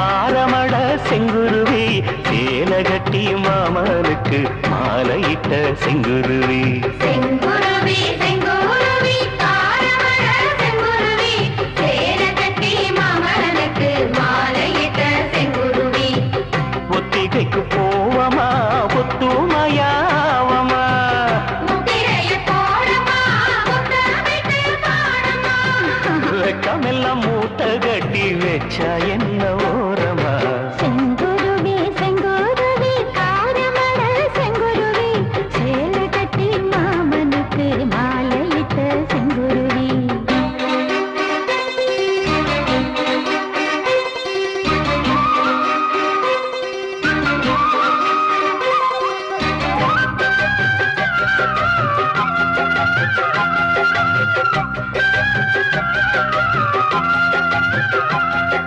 தாரமட செங்குருவி சேலகட்டி மாமனுக்கு மாலையிட்ட செங்குருவி. செங்குருவி பயனில ஓர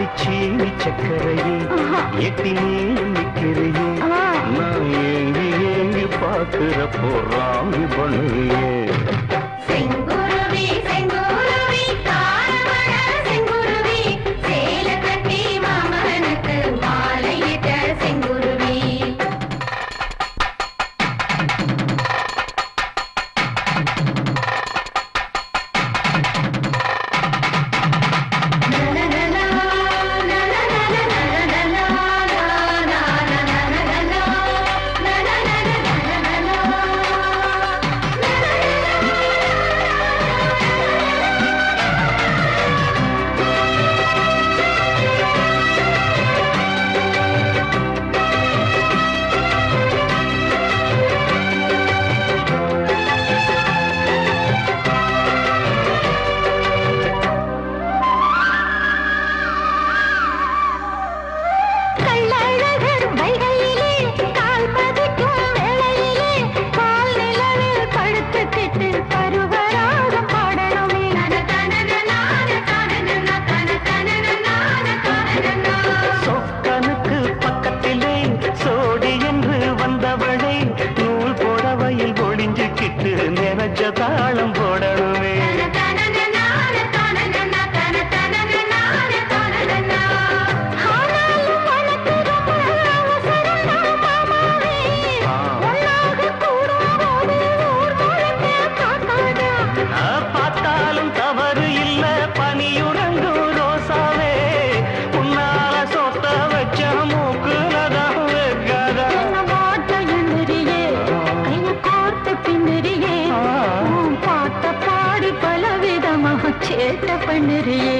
அடிச்சே நீ சக்கரையே எட்டி நீயும் நிக்கிறையே நான் ஏங்கி ஏங்கி பார்க்கிறப்போ ராமி பண்ணுறியே சேட்டை பண்ணுறியே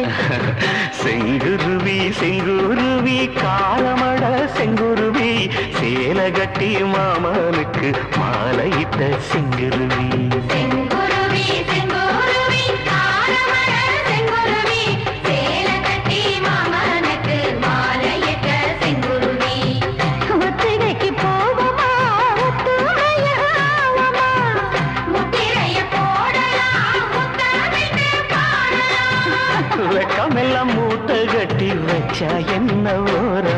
செங்குருவி செங்குருவி காலமட செங்குருவி சேலை கட்டி மாமனுக்கு மாலையிட்ட செங்குருவி. దాటి వచ్చాయెన్నవోరా.